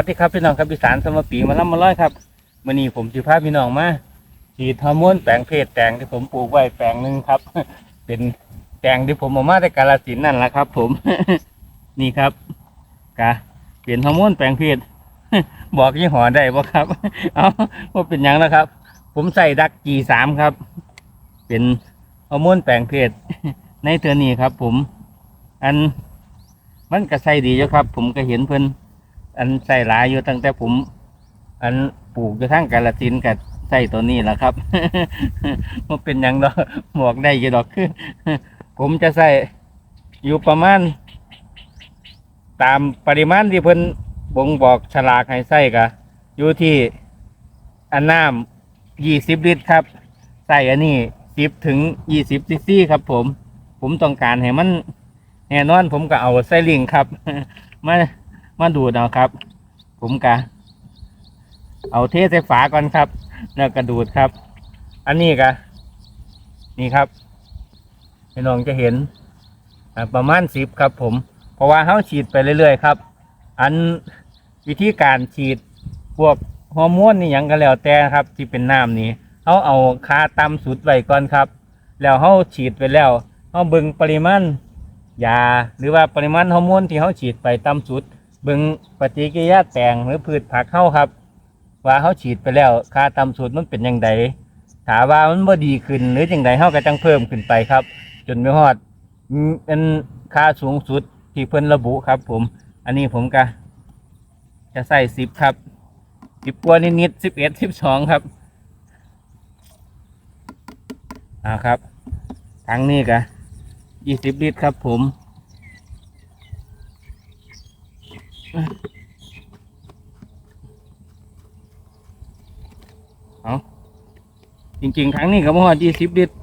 วัสดีครับพี่น้องครับพิสารสมปีมาล่ำมาร้อยครับวันนี้ผมจะพาพี่น้องมาฉีดฮอร์โมนแปลงเพศแตงที่ผมปลูกไว้แปลงหนึ่งครับ เป็นแตงที่ผมเอามาจากกาลสินนั่นแหละครับ ผม นี่ครับกะเปลี่ยนฮอร์โมนแปลงเพศบอกยี่ห้อได้บ่ครับ เอาว่าเป็นยังนะครับ ผมใส่ดักจีสามครับ เป็นฮอร์โมนแปลงเพศในเทอนี้ครับ ผม อันมันก็ใส่ดีอยู่ครับ ผมก็เห็นเพิ่น อันใส่หลายอยู่ตั้งแต่ผม อันปลูกอยู่ทั้งกาลสินกับใส่ตัวนี้แหละครับมันเป็นยังดอกบอกได้อยี่ดอกคือผมจะใส่อยู่ประมาณ ตามปริมาณที่เพิ่นบ่งบอกฉลากให้ใส่กะอยู่ที่อันน้ำยี่สิบลิตรครับ ใส่อันนี้สิบถึงยี่สิบซีซีครับ ผม ผมต้องการให้มันแน่นอนผมก็เอาไส้ลิงครับมา มาดูดเอาครับ ผมก็เอาเทใส่ฝาก่อนครับ แล้วก็ดูดครับ อันนี้ก็นี่ครับพี่น้องจะเห็นประมาณสิบครับผม เพราะว่าเขาฉีดไปเรื่อยๆครับ อันวิธีการฉีดพวกฮอร์โมนนี่ยังก็แล้วแต่ครับ ที่เป็นน้ำนี่เขาเอาคาต่ำสุดไว้ก่อนครับ แล้วเขาฉีดไปแล้วเขาเบิ่งปริมาณยาหรือว่าปริมาณฮอร์โมนที่เขาฉีดไปต่ำสุด เบิ่งปฏิกิริยาแตงหรือพืชผักเข้าครับ ว่าเขาฉีดไปแล้วค่าต่ำสุดมันเป็นยังไงถามว่ามันบ่ดีขึ้น หรือยังไงเขาก็จังเพิ่มขึ้นไปครับ จนไม่ฮอดเป็นค่าสูงสุดที่เพิ่นระบุครับ ผม อันนี้ผมก็จะใส่สิบครับสิบกว่านิดๆสิบเอ็ดสิบสองครับอ่าครับ ทั้งนี้ก็ยี่สิบลิตรครับผม เอาจริงๆครั้งนี้ก็บ่ฮอดยี่สิบลิตร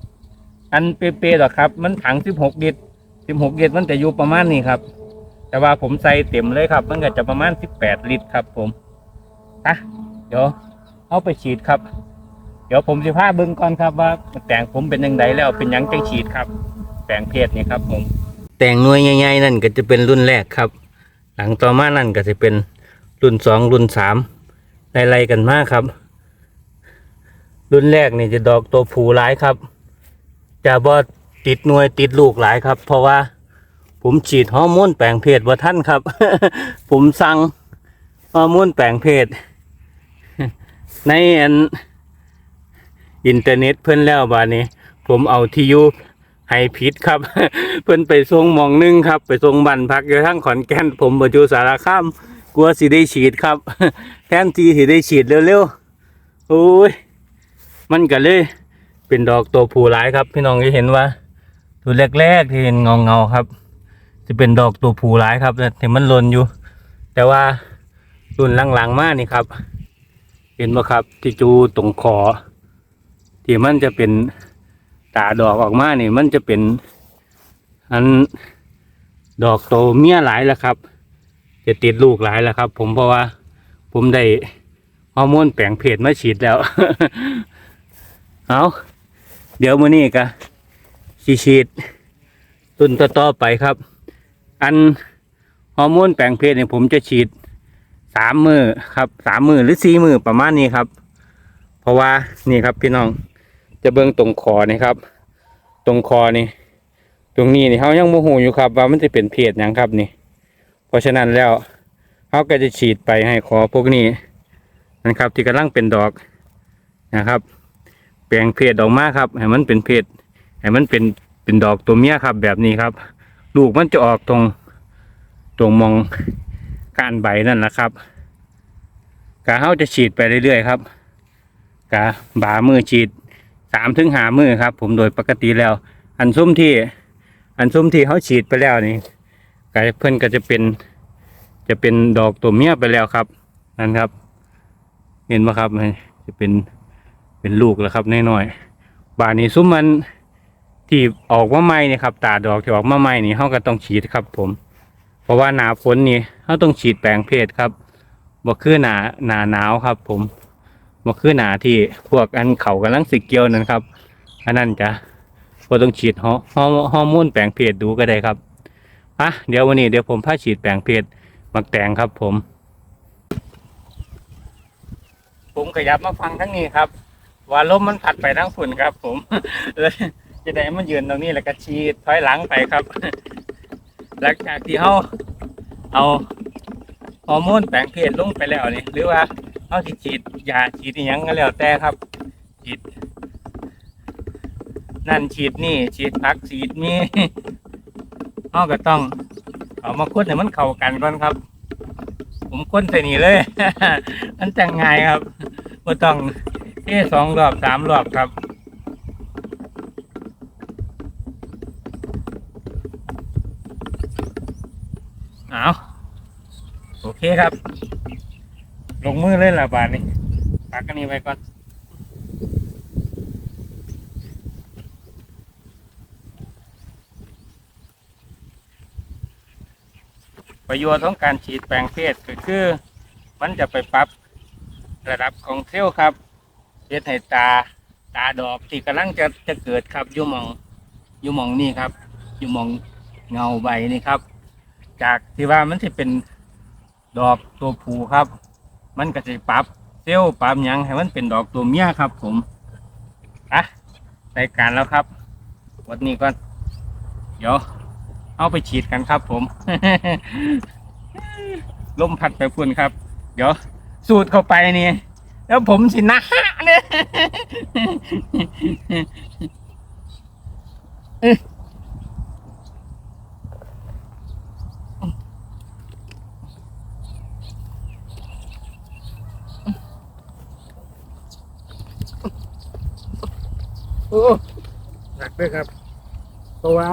อันเป๊ะๆหรอกครับ มันถังสิบหกลิตรสิบหกลิตรมันจะอยู่ประมาณนี้ครับ แต่ว่าผมใส่เต็มเลยครับ มันก็จะประมาณสิบแปดลิตรครับ ผมอะเดี๋ยวเอาไปฉีดครับ เดี๋ยวผมจะพาเบิ้งก่อนครับว่า แต่งผมเป็นยังไงแล้วเป็นยังจังฉีดครับแปลงเพศนี่ครับ ผม แต่งหน่วยใหญ่ๆนั่นก็จะเป็นรุ่นแรกครับ หลังต่อมานั่นก็จะเป็นรุ่นสองรุ่นสามไล่ๆกันมากครับ รุ่นแรกนี่จะดอกตัวผูหลายครับ จะบ่ติดหน่วยติดลูกหลายครับ เพราะว่าผมฉีดฮอร์โมนแปลงเพศว่าท่านครับ ผมสั่งฮอร์โมนแปลงเพศ ในอันอินเทอร์เน็ตเพิ่อนแล้วบาดนี้ ผมเอาที่ยู ให้ผิดครับ เพิ่นไปส่งมองหนึงครับ ไปส่งบันพักอยู่ทั้งขอนแก่นผมบรรจุสารคามกลัวสิได้ฉีดครับ แทนทีสิได้ฉีดเร็วๆโอ้ยมันก็เลย เป็นดอกตัวผู้หลายครับ พี่น้องจะเห็นว่าตัวแรกๆที่เห็นเงาเงาๆครับ จะเป็นดอกตัวผู้หลายครับแต่ที่มันหล่นอยู่ แต่ว่ารุ่นหลังๆมากนี่ครับ เห็นไหมครับที่จูตรงคอที่มันจะเป็น ตาดอกออกมานี่มันจะเป็น อันดอกโตเมียหลายแล้วครับ จะติดลูกหลายแล้วครับ ผมเพราะว่า ผมได้ฮอร์โมนแปลงเพศมาฉีดแล้ว เอาเดี๋ยวมื้อนี้ก็สิฉีดตุนต่อๆไปครับ อันฮอร์โมนแปลงเพศเนี่ยผมจะฉีดสามมือครับสามมือหรือสี่มือประมาณนี้ครับ เพราะว่านี่ครับพี่น้อง จะเบิ่งตรงคอนี่ครับ ตรงคอนี่ ตรงนี้นี่เขายังโมโหอยู่ครับ ว่ามันจะเป็นเพศหยังครับนี่ เพราะฉะนั้นแล้วเขาก็จะฉีดไปให้คอพวกนี้นะครับที่กำลังเป็นดอกนะครับ แปลงเพศออกมาครับให้มันเป็นเพศให้มันเป็นเป็นดอกตัวเมียครับ แบบนี้ครับ ลูกมันจะออกตรงตรงมองกานใบนั่นแหละครับกะเขาจะฉีดไปเรื่อยๆครับกะบ่ามือฉีด สามถึงหามือครับ ผมโดยปกติแล้ว อันซุ้มที่ อันซุ้มที่เขาฉีดไปแล้วนี่ก็เพื่อนก็จะเป็น จะเป็นดอกตัวเมียไปแล้วครับ นั่นครับ เห็นไหมครับจะเป็นเป็นลูกแล้วครับน้อยๆบานนี้ซุ้มมันที่ออกมาใหม่นี่ครับ ตาดอกที่ออกมาใหม่นี่เขาก็ต้องฉีดครับ ผม เพราะว่าหนาฝนนี่เขาต้องฉีดแปลงเพศครับบ่คือหนาหนาหนาวครับ ผม มันคือหนาที่พวกอันเขากำลังสิเกียวนั่นครับ อันนั้นจะก็ต้องฉีดฮอร์ฮอร์ฮอร์โมนแปลงเพศดูก็ได้ครับอะเดี๋ยววันนี้เดี๋ยวผมพาฉีดแปลงเพศมักแตงครับผม ผมขยับมาฟังทั้งนี้ครับ ว่าลมมันพัดไปทั้งฝุ่นครับ ผมเลยจะได้มายืนตรงนี้แล้วก็ฉีดถอยหลังไปครับ หลังจากที่เขาเอาฮอร์โมนแปลงเพศลงไปแล้วนี่หรือว่า เขาฉีดยาฉีดอหยังก็แล้วแต่ครับ ฉีด นั่นฉีดนี่ ฉีดพักฉีดนี่เขาก็ต้อง เอามาค้นให้มันเข้ากันก่อนครับ ผมค้นใส่นี่เลย มันจังไงายครับก็ต้องเอ้สองรอบสามรอบครับเอาโอเคครับ ลงมือเลยละบาทนี้ปักอันนี้ไว้ก่อนประโยชน์ของการฉีดแปลงเพศก็คือ มันจะไปปรับระดับของเซลล์ครับเฮ็ดให้ตาตาดอกที่กำลังจะจะเกิดครับอยู่มองอยู่มองนี่ครับอยู่มองเงาใบนี่ครับ จากที่ว่ามันจะเป็นดอกตัวผูครับ มันก็จะปรับเซลล์ปรับยังให้มันเป็นดอกตัวเมียครับ ผมอะรายการแล้วครับ วันนี้ก็เดี๋ยวเอาไปฉีดกันครับ ผมลมพัดไปพุ่นครับ เดี๋ยว สูดเข้าไปนี่แล้วผมสินะเนี่ย โอ้หนักด้วยครับ เพราะว่า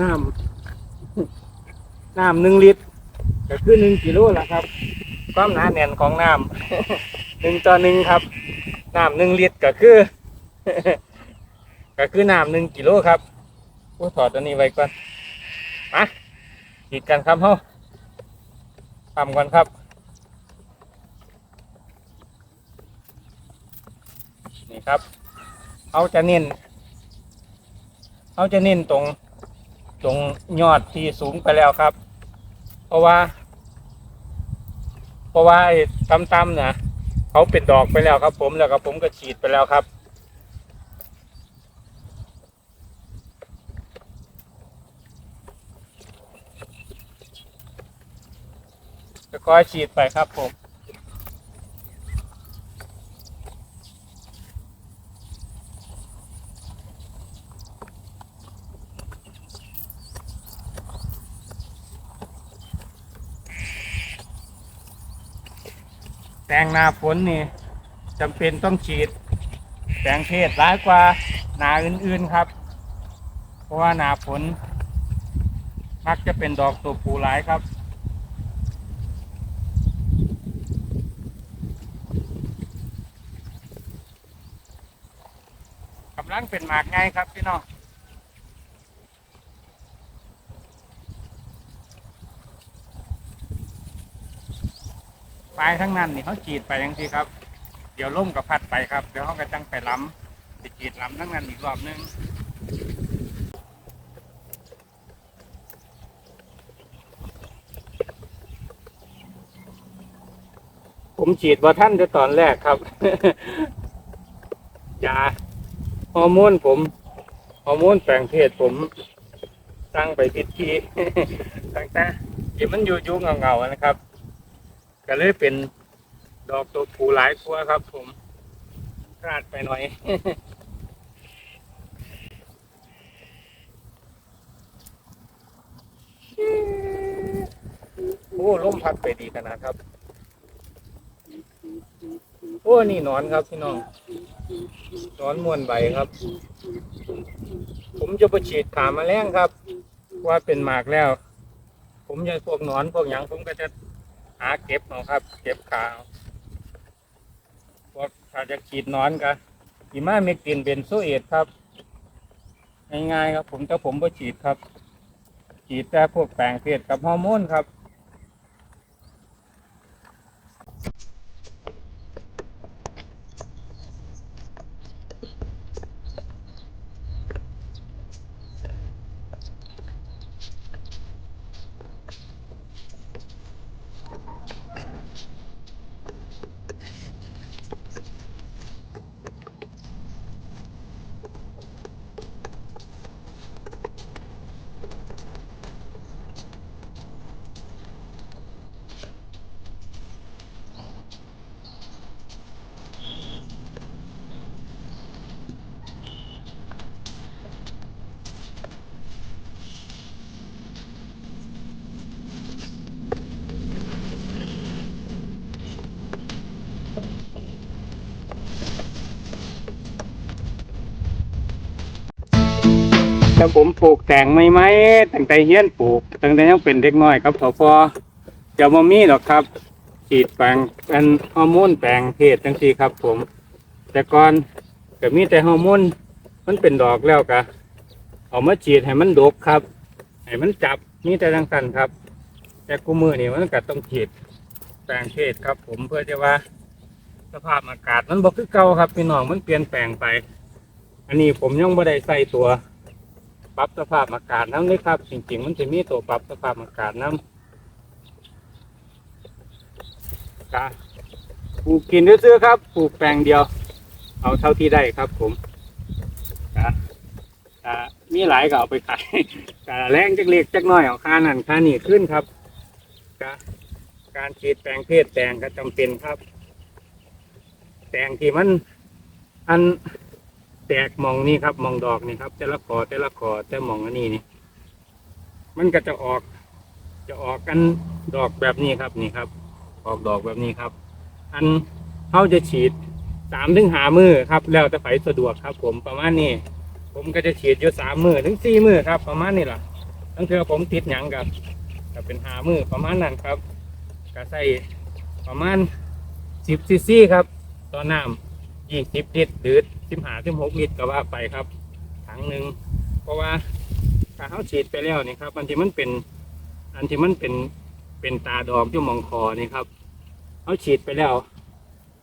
น้ำน้ำหนึ่งลิตรก็คือหนึ่งกิโลละครับ ความหนาแน่นของน้ำหนึ่งต่อหนึ่งครับน้ำหนึ่งลิตรก็คือ ก็คือน้ำหนึ่งกิโลครับผู้ถอดตัวนี้ไว้ก่อนมาฉีดกันครับเฮาทำก่อนครับ ครับเขาจะเน้นเขาจะเน้นตรงตรงยอดที่สูงไปแล้วครับ เพราะว่า เพราะว่าไอ้ต่ำๆนะเขาเป็นดอกไปแล้วครับ ผมแล้วก็ผมก็ฉีดไปแล้วครับก็ค่อยฉีดไปครับผม แตงนาฝนนี่จำเป็นต้องฉีดแตงเพศร้ายกว่านาอื่นๆครับ เพราะว่านาฝนมักจะเป็นดอกตัวผูร้ายครับกำลังเป็นหมากไงครับพี่น้อง ปลายทั้งนั้นนี่เขาจีดไปยังทีครับ เดี๋ยวล่มกับพัดไปครับ เดี๋ยวเขาก็จังไปล้ำจะจีดล้ำทั้งนั้นอีกรอบนึงผมฉีดว่าท่านจะตอนแรกครับยาฮอร์โมนผมฮอร์โมนแปลงเพศผมตั้งไปผิดทีตั้งแต่ที่มันอยู่ยุเงาๆนะครับ ก็เลยเป็นดอกตัวผูหลายตัวครับ ผมพลาดไปหน่อยโอ้ล้มพัดไปดีขนาดครับ โอ้นี่นอนครับพี่น้องนอนมวนใบครับ ผมจะไปฉีดขาแมลงครับ ว่าเป็นหมากแล้ว ผมจะพวกนอนพวกหยังผมก็จะ หาเก็บเอาครับ เก็บขาวพวกถ้าจะขีดนอนกันอีมาเมกินเป็นโซเอตครับ ง่ายๆครับ ผมแต่ผมก็ฉีดครับ ฉีดแต่พวกแปลงเพศกับฮอร์โมนครับ แต่ผมปลูกแต่งไม่ไหมตั้งแต่เฮี้ยนปลูกตั้งแต่ยังเป็นเด็กน้อยครับพอพอจะมามีหรอกครับฉีดแปลงเป็นฮอร์โมนแปลงเพศจังซี่ครับ ผม แต่ก่อนก็มีแต่ฮอร์โมนมันเป็นดอกแล้วก็เอามาฉีดให้มันดกครับ ให้มันจับมีแต่ดังสันครับ แต่กูมือนี่มันก็ต้องฉีดแปลงเพศครับ ผมเพื่อจะว่า สภาพอากาศมันบ่คือเก่าครับพี่น้องมันเปลี่ยนแปลงไป อันนี้ผมยังไม่ได้ใส่ตัว ปรับสภาพอากาศน้ำเลยครับ จริงๆ มันจะมีตัวปรับสภาพอากาศน้ำกะปลูกกินซื้อๆครับ ปลูกแปลงเดียว เอาเท่าที่ได้ครับ ผมกะมีหลายก็เอาไปขายกะแรงจักเล็กจักน้อยเอาค่านั่นค่านี่ขึ้นครับกะการฉีดแปลงเพศแปลงก็จำเป็นครับ แปลงที่มันอัน แตกมองนี่ครับมองดอกนี่ครับ แต่ละคอแต่ละคอแต่มองอันนี้นี่ มันก็จะออก จะออกกันดอกแบบนี้ครับนี่ครับ ออกดอกแบบนี้ครับ อันเขาจะฉีดสามถึงหามือครับ แล้วแต่ไฟสะดวกครับ ผมประมาณนี้ ผมก็จะฉีดอยู่สามมือถึงสี่มือครับ ประมาณนี้แหละตั้งเทือผมติดหยังกับก็เป็นหามือประมาณนั้นครับก็ใส่ประมาณสิบซีซีครับต่อน้ำ ยี่สิบลิตรหรือสิบห้าสิบหกลิตรก็ว่าไปครับ ถังหนึ่งเพราะว่าถ้าเขาฉีดไปแล้วนี่ครับอันที่มันเป็น อันที่มันเป็นเป็นตาดอกที่มองคอนี่ครับเขาฉีดไปแล้ว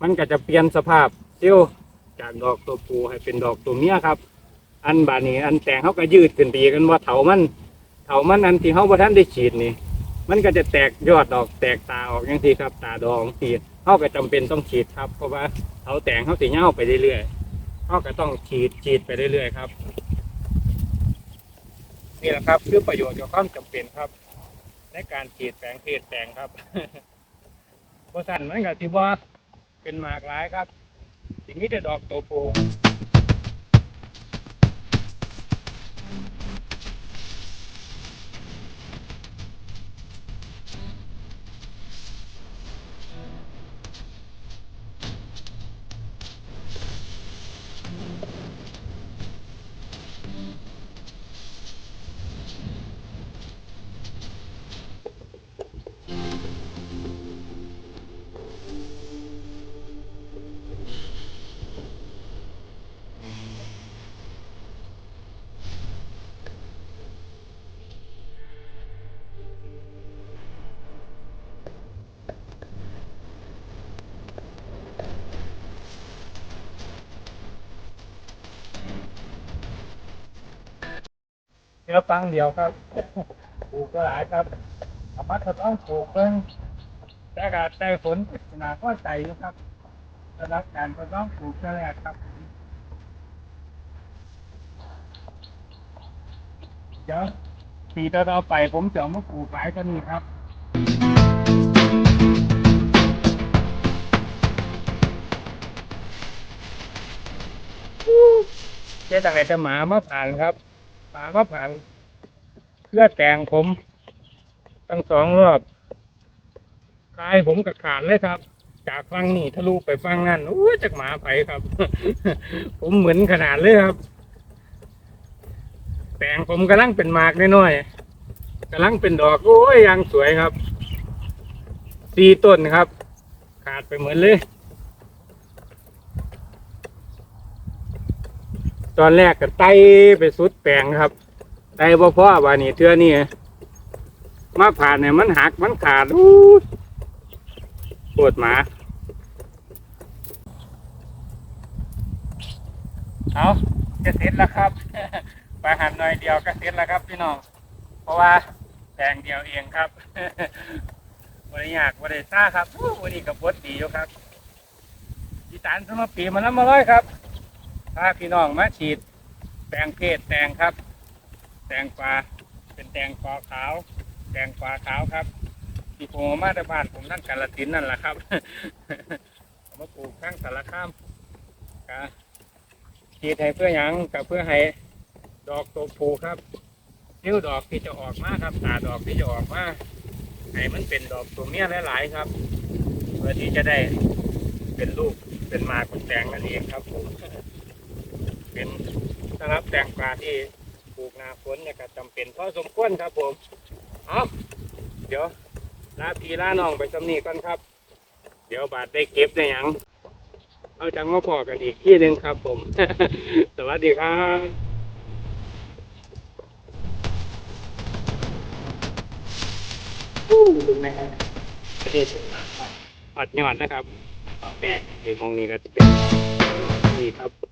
มันก็จะเปลี่ยนสภาพเซลล์จากดอกตัวผู้ให้เป็นดอกตัวเมียครับ อันบานี้อันแตงเขาก็ยืดขึ้นไปอีกกันว่าเถามันเถามันอันที่เขาบ่ท่านได้ฉีดนี่ มันก็จะแตกยอดดอกแตกตาออกอย่างที่ครับ ตาดอกสีดเขาก็จำเป็นต้องฉีดครับเพราะว่า เขาแต่งเขาสีเงาไปเรื่อยๆเขาก็ต้องฉีดฉีดไปเรื่อยๆครับ นี่แหละครับคือประโยชน์กับความจำเป็นครับ ในการฉีดแปลงเพศแปลงครับเพราะสั่นมันกับที่ว่าเป็นหมากหลายครับสิ่งนี้จะดอกโตโพ อฟังเดียวครับปลูกก็หลายครับเอามาทดลองปลูกเพิ่งแต่กาแต่ฝนหนาก็ใจอยู่ครับสำหรับการทดลองปลูกครั้งแรกครับเดี๋ยวปีต่อไปผมจะมาปลูกหลายกันนี่ครับเจ๊ต่างไหนจะหมามาผ่านครับ หมามาผ่านเพื่อแต่งผมตั้งสองรอบกายผมกับขาดเลยครับ จากฟังนี่ทะลุไปฟังนั่นโอ้ยจากหมาไปครับ ผมเหมือนขนาดเลยครับ แต่งผมกำลังเป็นหมากน้อยๆกำลังเป็นดอกโอ้ยยังสวยครับสี่ต้นครับ ขาดไปเหมือนเลย ตอนแรกก็ไต่ไปสุดแปลงครับไต่บ่พอว่านี่เทื่อนี่มาผ่านเนี่ยมันหักมันขาดอู้ปวดหมา เอาจะเสร็จแล้วครับไปหันหน่อยเดียวก็เสร็จแล้วครับพี่น้อง เพราะว่าแปลงเดียวเองครับบริยากบริซ่าครับวันนี้กับบดดีอยู่ครับอีสานสมปีมาแล้วมาเลยครับ ถ้าพี่น้องมาฉีดแตงเพศแตงครับ แตงปลาเป็นแตงปลาขาว แตงปลาขาวครับที่ผมามาจากบ้านผมนั่นกาลสินนั่นแหละครับมาปลูกข้างสารคามกะฉีดให้เพื่อหยังกับเพื่อให้ดอกตัวผูครับนิ้วดอกที่จะออกมาครับตาดอกที่จะออกมาให้มันเป็นดอกตัวเมียหลายๆครับเพื่อที่จะได้เป็นลูกเป็นมากเป็นแตงนั่นเองครับผม เป็นสำหรับแตงกวาที่ปลูกนาฝนเนี่ยก็จำเป็นพอสมควรครับผมเอาเดี๋ยวลาพี่ลาน้องไปสำนีก่อนครับ เดี๋ยวบาทได้เก็บได้ยัง เอาจังมาพอกันอีกที่หนึ่งครับผม สวัสดีครับนะครับประเทศอดยอดนะครับแปะในห้องนี้ก็เป็นนี่ครับ